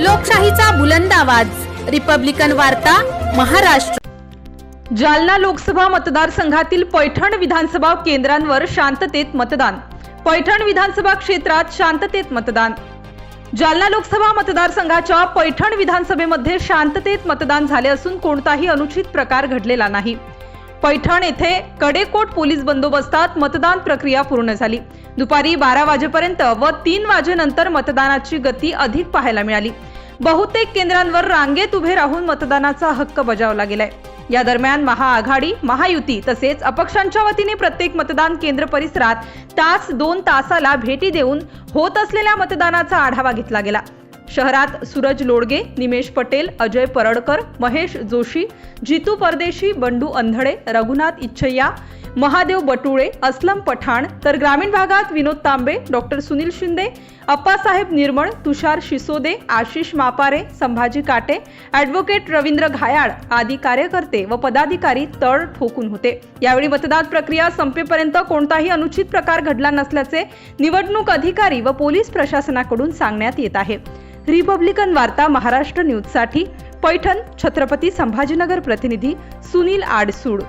लोकशाहीचा बुलंद आवाज. रिपब्लिकन वार्ता महाराष्ट्र. जालना लोकसभा मतदारसंघातील पैठण विधानसभा केंद्रांवर शांततेत मतदान. पैठण विधानसभा क्षेत्रात शांततेत मतदान. जालना लोकसभा मतदारसंघाच्या पैठण विधानसभेमध्ये शांततेत मतदान झाले असून कोणताही अनुचित प्रकार घडलेला नाही. पैठण येथे कडेकोट पोलीस बंदोबस्तात मतदान प्रक्रिया पूर्ण झाली. दुपारी बारा वाजेपर्यंत व तीन वाजेनंतर मतदानाची गती अधिक पाहायला मिळाली. बहुतेक केंद्रांवर रांगेत उभे राहून मतदानाचा हक्क बजावला गेलाय. या दरम्यान महाआघाडी महायुती तसेच अपक्षांच्या वतीने प्रत्येक मतदान केंद्र परिसरात तास दोन तासाला भेटी देऊन होत असलेल्या मतदानाचा आढावा घेतला गेला. शहरात सूरज लोडगे निमेश पटेल अजय परडकर महेश जोशी जितू परदेशी बंडू अंधडे रघुनाथ इच्छय्या महादेव बटुळे अस्लम पठाण तर ग्रामीण भागात विनोद तांबे डॉक्टर सुनील शिंदे अप्पासाहेब निर्मळ तुषार शिसोदे आशिष मापारे संभाजी काटे ॲडव्होकेट रवींद्र घायाळ आदी कार्यकर्ते व पदाधिकारी तळ ठोकून होते. यावेळी मतदान प्रक्रिया संपेपर्यंत कोणताही अनुचित प्रकार घडला नसल्याचे निवडणूक अधिकारी व पोलीस प्रशासनाकडून सांगण्यात येत आहे. रिपब्लिकन वार्ता महाराष्ट्र न्यूजसाठी पैठण छत्रपती संभाजीनगर प्रतिनिधी सुनील आडसूड.